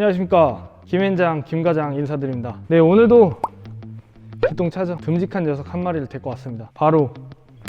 안녕하십니까. 김현장 김과장 인사드립니다. 네 오늘도 기똥차죠. 듬직한 녀석 한 마리를 데리고 왔습니다. 바로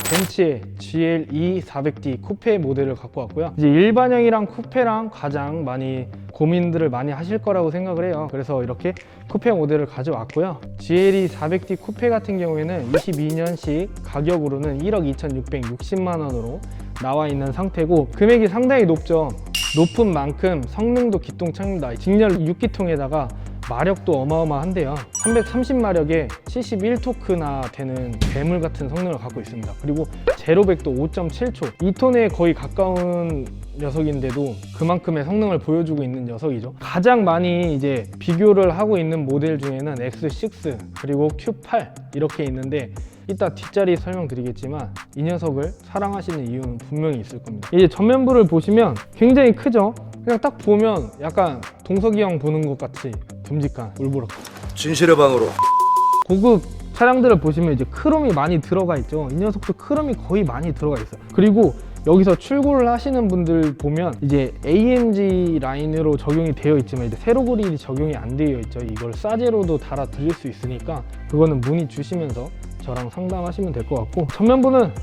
벤츠의 GLE 400D 쿠페 모델을 갖고 왔고요. 이제 일반형이랑 쿠페랑 가장 많이 고민들을 많이 하실 거라고 생각을 해요. 그래서 이렇게 쿠페 모델을 가져왔고요. GLE 400D 쿠페 같은 경우에는 22년식 가격으로는 1억 2,660만 원으로 나와 있는 상태고 금액이 상당히 높죠 높은 만큼 성능도 기똥차입니다. 직렬 6기통에다가 마력도 어마어마한데요. 330마력에 71토크나 되는 괴물 같은 성능을 갖고 있습니다. 그리고 제로백도 5.7초, 2톤에 거의 가까운 녀석인데도 그만큼의 성능을 보여주고 있는 녀석이죠. 가장 많이 이제 비교를 하고 있는 모델 중에는 X6 그리고 Q8 이렇게 있는데 이따 뒷자리 설명드리겠지만 이 녀석을 사랑하시는 이유는 분명히 있을 겁니다. 이제 전면부를 보시면 굉장히 크죠? 그냥 딱 보면 약간 동석이 형 보는 것 같이 듬직한 울보록 진실의 방으로 고급 차량들을 보시면 이제 크롬이 많이 들어가 있죠. 이 녀석도 크롬이 거의 많이 들어가 있어요. 그리고 여기서 출고를 하시는 분들 보면 이제 AMG 라인으로 적용이 되어 있지만 이제 세로 그릴이 적용이 안 되어 있죠. 이걸 싸제로도 달아 드릴 수 있으니까 그거는 문의 주시면서 저랑 상담하시면 될 것 같고 전면부는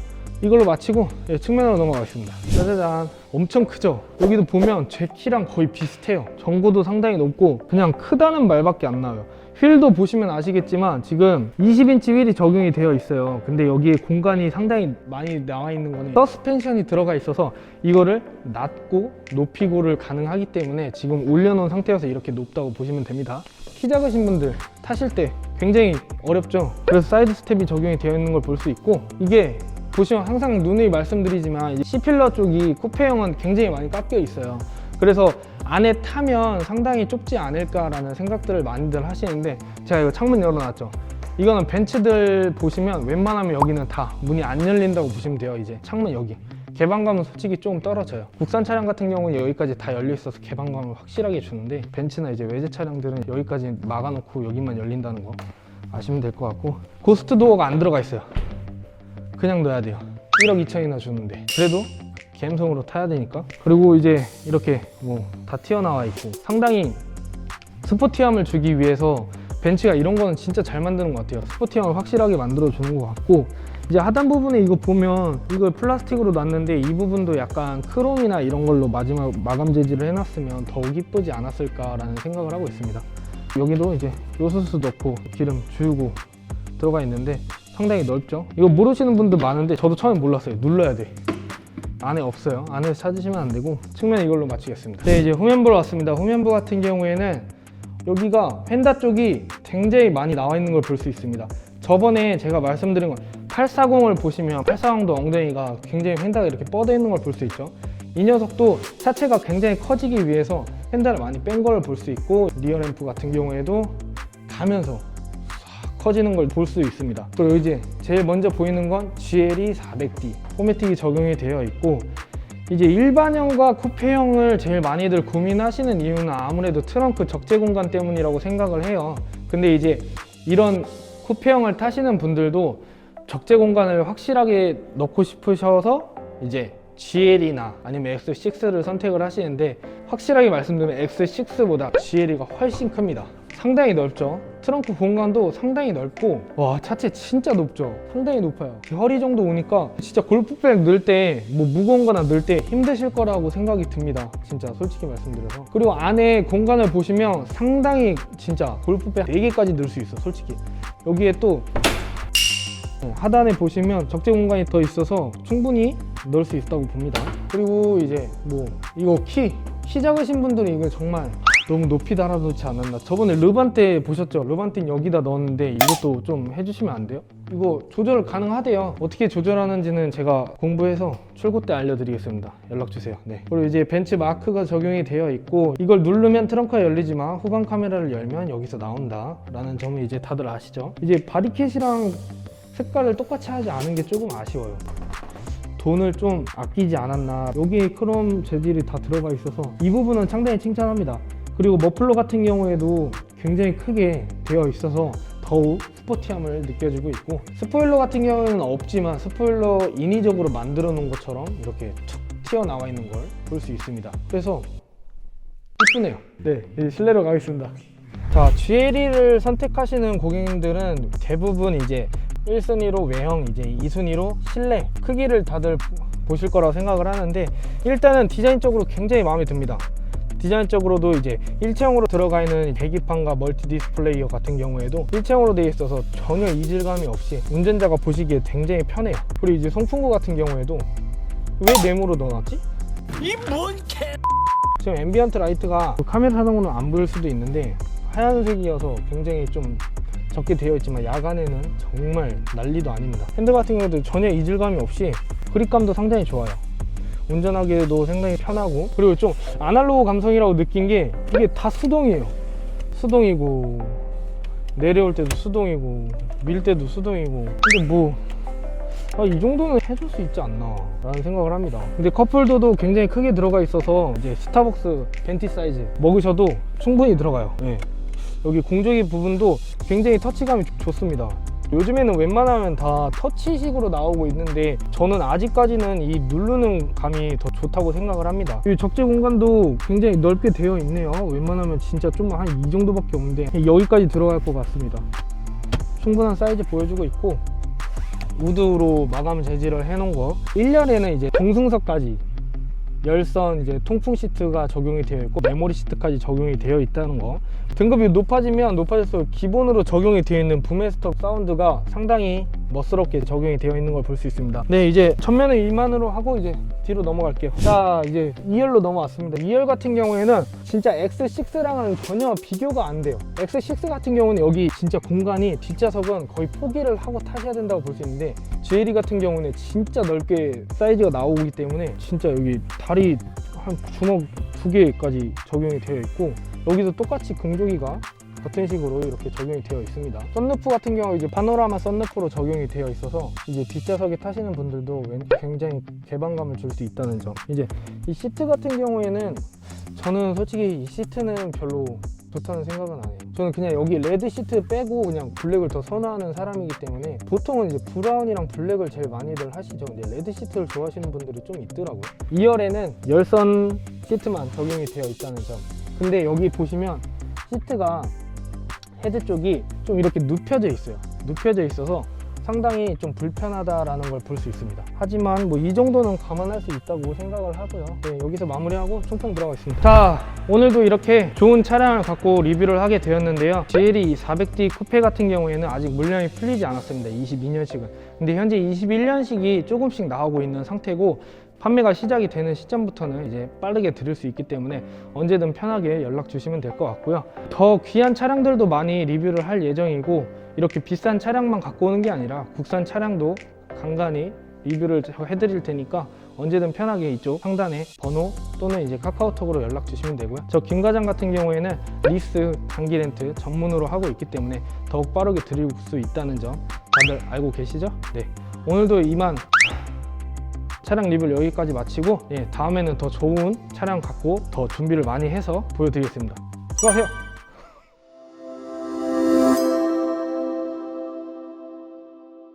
이걸로 마치고 예, 측면으로 넘어가겠습니다. 짜자잔 엄청 크죠? 여기도 보면 제 키랑 거의 비슷해요. 전고도 상당히 높고 그냥 크다는 말밖에 안 나와요. 휠도 보시면 아시겠지만 지금 20인치 휠이 적용이 되어 있어요. 근데 여기에 공간이 상당히 많이 나와 있는 거는 서스펜션이 들어가 있어서 이거를 낮고 높이고를 가능하기 때문에 지금 올려놓은 상태여서 이렇게 높다고 보시면 됩니다. 키 작으신 분들 타실 때 굉장히 어렵죠. 그래서 사이드 스텝이 적용이 되어 있는 걸 볼 수 있고 이게 보시면 항상 누누이 말씀드리지만 C필러 쪽이 쿠페형은 굉장히 많이 깎여 있어요. 그래서 안에 타면 상당히 좁지 않을까라는 생각들을 많이들 하시는데 제가 이거 창문 열어놨죠. 이거는 벤츠들 보시면 웬만하면 여기는 다 문이 안 열린다고 보시면 돼요. 이제 창문 여기. 개방감은 솔직히 조금 떨어져요. 국산 차량 같은 경우는 여기까지 다 열려 있어서 개방감을 확실하게 주는데 벤츠나 이제 외제 차량들은 여기까지 막아놓고 여기만 열린다는 거 아시면 될 것 같고 고스트 도어가 안 들어가 있어요. 그냥 넣어야 돼요. 1억 2천이나 주는데. 그래도 갬성으로 타야 되니까. 그리고 이제 이렇게 뭐 다 튀어나와 있고. 상당히 스포티함을 주기 위해서 벤츠가 이런 거는 진짜 잘 만드는 것 같아요. 스포티함을 확실하게 만들어 주는 것 같고. 이제 하단 부분에 이거 보면 이걸 플라스틱으로 놨는데 이 부분도 약간 크롬이나 이런 걸로 마지막 마감 재질을 해놨으면 더욱 이쁘지 않았을까라는 생각을 하고 있습니다. 여기도 이제 요소수 넣고 기름 주고 들어가 있는데 상당히 넓죠 이거 모르시는 분들 많은데 저도 처음에 몰랐어요 눌러야 돼 안에 없어요. 안에 찾으시면 안 되고 측면 이걸로 마치겠습니다. 네, 이제 후면부로 왔습니다. 후면부 같은 경우에는 여기가 펜다 쪽이 굉장히 많이 나와 있는 걸 볼 수 있습니다. 저번에 제가 말씀드린 건 840을 보시면 840도 엉덩이가 굉장히 펜다가 이렇게 뻗어 있는 걸 볼 수 있죠. 이 녀석도 차체가 굉장히 커지기 위해서 펜다를 많이 뺀 걸 볼 수 있고 리어 램프 같은 경우에도 가면서 커지는 걸 볼 수 있습니다. 그리고 이제 제일 먼저 보이는 건 GLE 400D 포매틱이 적용이 되어 있고 이제 일반형과 쿠페형을 제일 많이들 고민하시는 이유는 아무래도 트렁크 적재 공간 때문이라고 생각을 해요. 근데 이제 이런 쿠페형을 타시는 분들도 적재 공간을 확실하게 넣고 싶으셔서 이제 GL이나 아니면 X6를 선택을 하시는데 확실하게 말씀드리면 X6보다 GL이가 훨씬 큽니다. 상당히 넓죠. 트렁크 공간도 상당히 넓고 와 차체 진짜 높죠. 상당히 높아요. 허리 정도 오니까 진짜 골프백 넣을 때 뭐 무거운 거나 넣을 때 힘드실 거라고 생각이 듭니다. 진짜 솔직히 말씀드려서. 그리고 안에 공간을 보시면 상당히 진짜 골프백 4개까지 넣을 수 있어 솔직히. 여기에 또 어, 하단에 보시면 적재 공간이 더 있어서 충분히 넣을 수 있다고 봅니다. 그리고 이제 뭐 이거 키, 키 작으신 분들은 이거 정말 너무 높이 달아놓지 않았나. 저번에 르반 때 보셨죠? 르반 때 여기다 넣었는데 이것도 좀 해주시면 안 돼요? 이거 조절 가능하대요. 어떻게 조절하는지는 제가 공부해서 출고 때 알려드리겠습니다. 연락 주세요. 네. 그리고 이제 벤츠 마크가 적용이 되어 있고 이걸 누르면 트렁크가 열리지만 후방 카메라를 열면 여기서 나온다 라는 점을 이제 다들 아시죠? 이제 바리켓이랑 색깔을 똑같이 하지 않은 게 조금 아쉬워요. 돈을 좀 아끼지 않았나. 여기에 크롬 재질이 다 들어가 있어서 이 부분은 상당히 칭찬합니다. 그리고 머플러 같은 경우에도 굉장히 크게 되어 있어서 더욱 스포티함을 느껴지고 있고 스포일러 같은 경우에는 없지만 스포일러 인위적으로 만들어 놓은 것처럼 이렇게 툭 튀어나와 있는 걸 볼 수 있습니다. 그래서 이쁘네요. 네, 이제 실내로 가겠습니다. 자, GLE를 선택하시는 고객님들은 대부분 이제 1순위로 외형, 이제 2순위로 실내 크기를 다들 보- 보실 거라고 생각을 하는데 일단은 디자인적으로 굉장히 마음에 듭니다. 디자인적으로도 이제 일체형으로 들어가 있는 계기판과 멀티 디스플레이 같은 경우에도 일체형으로 되어 있어서 전혀 이질감이 없이 운전자가 보시기에 굉장히 편해요. 그리고 이제 송풍구 같은 경우에도 왜 네모로 넣어놨지? 지금 앰비언트 라이트가 그 카메라 사정으로는 안 보일 수도 있는데 하얀색이어서 굉장히 좀 적게 되어 있지만 야간에는 정말 난리도 아닙니다. 핸들 같은 경우도 전혀 이질감이 없이 그립감도 상당히 좋아요. 운전하기에도 상당히 편하고 그리고 좀 아날로그 감성이라고 느낀 게 이게 다 수동이에요. 수동이고 내려올 때도 수동이고 밀 때도 수동이고 근데 뭐 아, 이 정도는 해줄 수 있지 않나 라는 생각을 합니다 근데 컵홀더도 굉장히 크게 들어가 있어서 이제 스타벅스 벤티 사이즈 먹으셔도 충분히 들어가요 예. 여기 공조기 부분도 굉장히 터치감이 좋- 좋습니다 요즘에는 웬만하면 다 터치식으로 나오고 있는데 저는 아직까지는 이 누르는 감이 더 좋다고 생각을 합니다. 이 적재 공간도 굉장히 넓게 되어 있네요. 웬만하면 진짜 좀 한 이 정도밖에 없는데 여기까지 들어갈 것 같습니다. 충분한 사이즈 보여주고 있고 우드로 마감 재질을 해놓은 거. 1년에는 이제 동승석까지 열선 이제 통풍 시트가 적용이 되어 있고 메모리 시트까지 적용이 되어 있다는 거. 등급이 높아지면 높아질수록 기본으로 적용이 되어 있는 부메스터 사운드가 상당히 멋스럽게 적용이 되어 있는 걸 볼 수 있습니다. 네 이제 전면은 이만으로 하고 이제 뒤로 넘어갈게요. 자 이제 2열로 넘어왔습니다. 2열 같은 경우에는 진짜 X6랑은 전혀 비교가 안 돼요. X6 같은 경우는 여기 진짜 공간이 뒷좌석은 거의 포기를 하고 타셔야 된다고 볼 수 있는데 GLE 같은 경우는 진짜 넓게 사이즈가 나오기 때문에 진짜 여기 다리 한 주먹 두 개까지 적용이 되어 있고 여기도 똑같이 공조기가 같은 식으로 이렇게 적용이 되어 있습니다. 썬루프 같은 경우 이제 파노라마 썬루프로 적용이 되어 있어서 이제 뒷좌석에 타시는 분들도 왠- 굉장히 개방감을 줄 수 있다는 점. 이제 이 시트 같은 경우에는 저는 솔직히 이 시트는 별로 좋다는 생각은 안 해요. 저는 그냥 여기 레드 시트 빼고 그냥 블랙을 더 선호하는 사람이기 때문에 보통은 이제 브라운이랑 블랙을 제일 많이들 하시죠. 근데 레드 시트를 좋아하시는 분들이 좀 있더라고요. 2열에는 열선 시트만 적용이 되어 있다는 점. 근데 여기 보시면 시트가 헤드 쪽이 좀 이렇게 눕혀져 있어요. 눕혀져 있어서 상당히 좀 불편하다라는 걸 볼 수 있습니다. 하지만 뭐 이 정도는 감안할 수 있다고 생각을 하고요. 네, 여기서 마무리하고 총평 들어가겠습니다. 자, 오늘도 이렇게 좋은 차량을 갖고 리뷰를 하게 되었는데요. GLE 400D 쿠페 같은 경우에는 아직 물량이 풀리지 않았습니다. 22년식은. 근데 현재 21년식이 조금씩 나오고 있는 상태고 판매가 시작이 되는 시점부터는 이제 빠르게 들을 수 있기 때문에 언제든 편하게 연락 주시면 될 것 같고요. 더 귀한 차량들도 많이 리뷰를 할 예정이고 이렇게 비싼 차량만 갖고 오는 게 아니라 국산 차량도 간간히 리뷰를 해드릴 테니까 언제든 편하게 이쪽 상단에 번호 또는 이제 카카오톡으로 연락 주시면 되고요. 저 김 과장 같은 경우에는 리스 단기 렌트 전문으로 하고 있기 때문에 더욱 빠르게 드릴 수 있다는 점 다들 알고 계시죠? 네. 오늘도 이만 차량 리뷰를 여기까지 마치고 예, 다음에는 더 좋은 차량 갖고 더 준비를 많이 해서 보여드리겠습니다. 수고하세요.